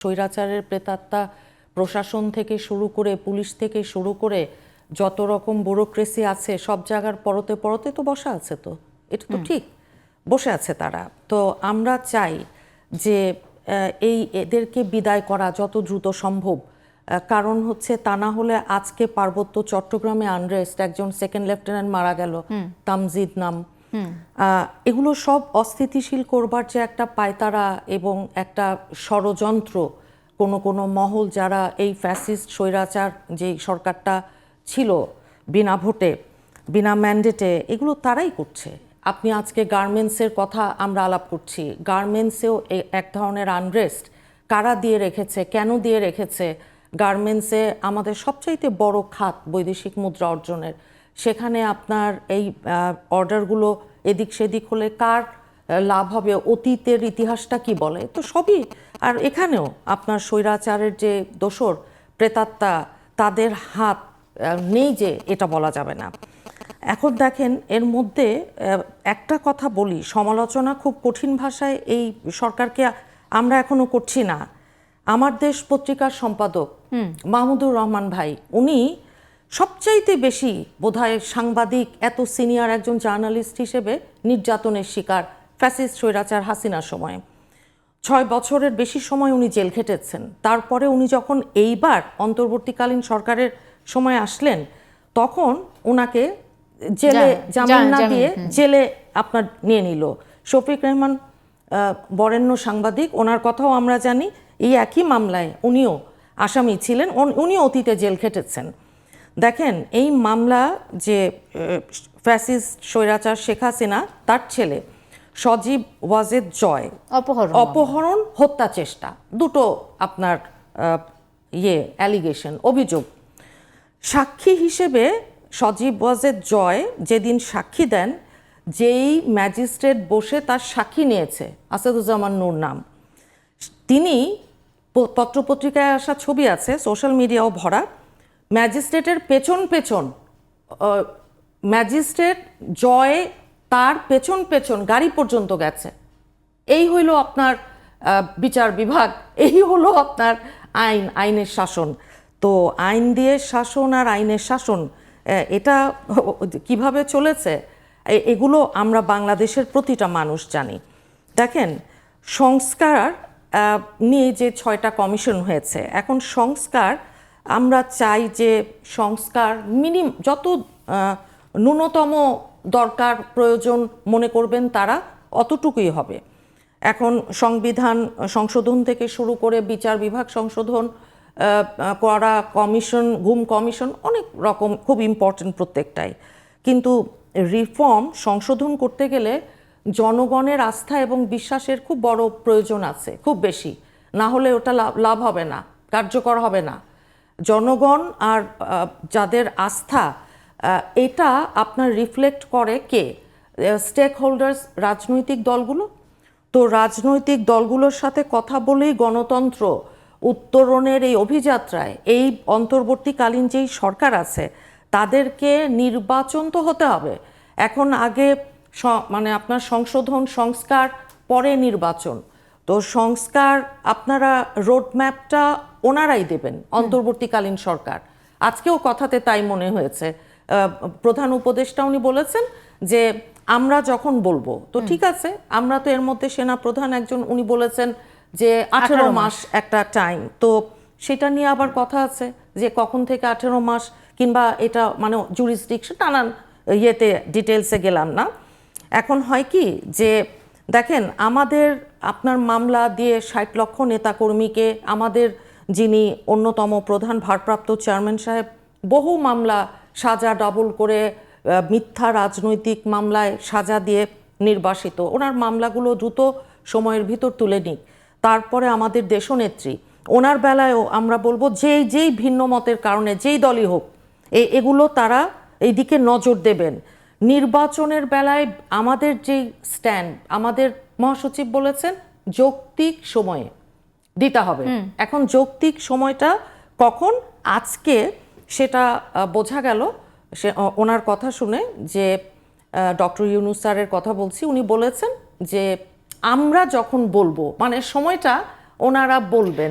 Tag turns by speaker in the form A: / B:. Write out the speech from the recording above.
A: স্বৈরাচারের প্রেতাত্মা প্রশাসন থেকে শুরু করে পুলিশ থেকে শুরু করে যত রকম ব্যুরোক্রেসি আছে সব জায়গার পরতে পরতে তো বসা আছে তো। এটা তো ঠিক বসে আছে তারা। তো আমরা চাই যে এই এদেরকে বিদায় করা যত দ্রুত সম্ভব। কারণ হচ্ছে তা না হলে আজকে পার্বত্য চট্টগ্রামে আনরেস্ট একজন সেকেন্ড লেফটেন্যান্ট মারা গেল তামজিদ নাম। এগুলো সব অস্থিতিশীল করবার যে একটা পায়তারা এবং একটা ষড়যন্ত্র, কোনো কোনো মহল যারা এই ফ্যাসিস্ট স্বৈরাচার যে সরকারটা ছিল, বিনা ভোটে, বিনা ম্যান্ডেটে এগুলো তারাই করছে। আপনি আজকে গার্মেন্টসের কথা আমরা আলাপ করছি। গার্মেন্টসেও এক ধরনের আনরেস্ট কারা দিয়ে রেখেছে, কেন দিয়ে রেখেছে? গার্মেন্টসে আমাদের সবচাইতে বড় খাত বৈদেশিক মুদ্রা অর্জনের। সেখানে আপনার এই অর্ডারগুলো এদিক সেদিক হলে কার লাভ হবে অতীতের ইতিহাসটা কি বলে? তো সবই আর এখানেও আপনার স্বৈরাচারের যে দোসর প্রেতাত্মা তাদের হাত নেই যে এটা বলা যাবে না। এখন দেখেন এর মধ্যে একটা কথা বলি সমালোচনা খুব কঠিন ভাষায় এই সরকারকে আমরা এখনও করছি না। আমার দেশ পত্রিকার সম্পাদক মাহমুদুর রহমান ভাই উনি সবচাইতে বেশি বোধহয় সাংবাদিক এত সিনিয়র একজন জার্নালিস্ট হিসেবে নির্যাতনের শিকার ফ্যাসিস্ট স্বৈরাচার হাসিনার সময়। ছয় বছরের বেশি সময় উনি জেল খেটেছেন। তারপরে উনি যখন এইবার অন্তর্বর্তীকালীন সরকারের সময় আসলেন তখন ওনাকে জেলে জামিন না দিয়ে জেলে আপনার নিয়ে নিল। শফিক রহমান বরেণ্য সাংবাদিক ওনার কথাও আমরা জানি। এই একই মামলায় উনিও আসামি ছিলেন উনি অতীতে জেল খেটেছেন। দেখেন এই মামলা যে ফ্যাসিস্ট স্বৈরাচার শেখ হাসিনা তার ছেলে সজীব ওয়াজেদ জয়
B: অপহরণ
A: অপহরণ হত্যা চেষ্টা দুটো আপনার ইয়ে অ্যালিগেশন অভিযোগ। সাক্ষী হিসেবে সজীব ওয়াজেদ জয় যেদিন সাক্ষী দেন যেই ম্যাজিস্ট্রেট বসে তার সাক্ষী নিয়েছে আসাদুজ্জামান নূর নাম। তিনি পত্রপত্রিকায় আসা ছবি আছে সোশ্যাল মিডিয়াও ভরা। ম্যাজিস্ট্রেটের পেছন পেছন ম্যাজিস্ট্রেট জয় তার পেছন পেছন গাড়ি পর্যন্ত গেছে। এই হইল আপনার বিচার বিভাগ, এই হলো আপনার আইন, আইনের শাসন। তো আইন দিয়ে শাসন আর আইনের শাসন এটা কীভাবে চলেছে? এগুলো আমরা বাংলাদেশের প্রতিটা মানুষ জানি। দেখেন, সংস্কার নিয়ে যে ছয়টা কমিশন হয়েছে, এখন সংস্কার আমরা চাই যে সংস্কার মিনিম যত ন্যূনতম দরকার প্রয়োজন মনে করবেন তারা, অতটুকুই হবে। এখন সংবিধান সংশোধন থেকে শুরু করে বিচার বিভাগ সংশোধন করা কমিশন ঘুম কমিশন অনেক রকম খুব ইম্পর্টেন্ট প্রত্যেকটাই। কিন্তু রিফর্ম সংশোধন করতে গেলে জনগণের আস্থা এবং বিশ্বাসের খুব বড় প্রয়োজন আছে, খুব বেশি। না হলে ওটা লাভ হবে না, কার্যকর হবে না। জনগণ আর যাদের আস্থা এটা আপনার রিফ্লেক্ট করে কে? স্টেক হোল্ডার্স রাজনৈতিক দলগুলো? তো রাজনৈতিক দলগুলোর সাথে কথা বলেই গণতন্ত্র উত্তরণের এই অভিযাত্রায়, এই অন্তর্বর্তীকালীন যেই সরকার আছে, তাদেরকে নির্বাচন তো হতে হবে। এখন আগে মানে আপনার সংশোধন, সংস্কার, পরে নির্বাচন। তো সংস্কার আপনারা রোডম্যাপটা ওনারাই দেবেন অন্তর্বর্তীকালীন সরকার। আজকেও কথাতে তাই মনে হয়েছে। প্রধান উপদেষ্টা উনি বলেছেন যে আমরা যখন বলব। তো ঠিক আছে আমরা তো এর মধ্যে সেনা প্রধান একজন উনি বলেছেন যে আঠেরো মাস একটা টাইম তো সেটা নিয়ে আবার কথা আছে যে কখন থেকে আঠেরো মাস? কিংবা এটা মানে জুরিসডিকশন নানান ইয়েতে ডিটেলসে গেলাম না। এখন হয় কি যে দেখেন, আমাদের আপনার মামলা দিয়ে ষাট লক্ষ নেতাকর্মীকে আমাদের যিনি অন্যতম প্রধান ভারপ্রাপ্ত চেয়ারম্যান সাহেব, বহু মামলা সাজা ডাবল করে মিথ্যা রাজনৈতিক মামলায় সাজা দিয়ে নির্বাসিত। ওনার মামলাগুলো দ্রুত সময়ের ভিতর তুলে নিক। তারপরে আমাদের দেশনেত্রী, ওনার বেলায়ও আমরা বলব, যেই যেই ভিন্ন মতের কারণে, যেই দলই হোক এগুলো তারা এইদিকে নজর দেবেন। নির্বাচনের বেলায় আমাদের যেই স্ট্যান্ড আমাদের মহাসচিব বলেছেন যৌক্তিক সময়ে দিতে হবে। এখন যৌক্তিক সময়টা কখন? আজকে সেটা বোঝা গেল। সে ওনার কথা শুনে যে ডক্টর ইউনুস স্যারের কথা বলছি উনি বলেছেন যে আমরা যখন বলব মানে সময়টা ওনারা বলবেন।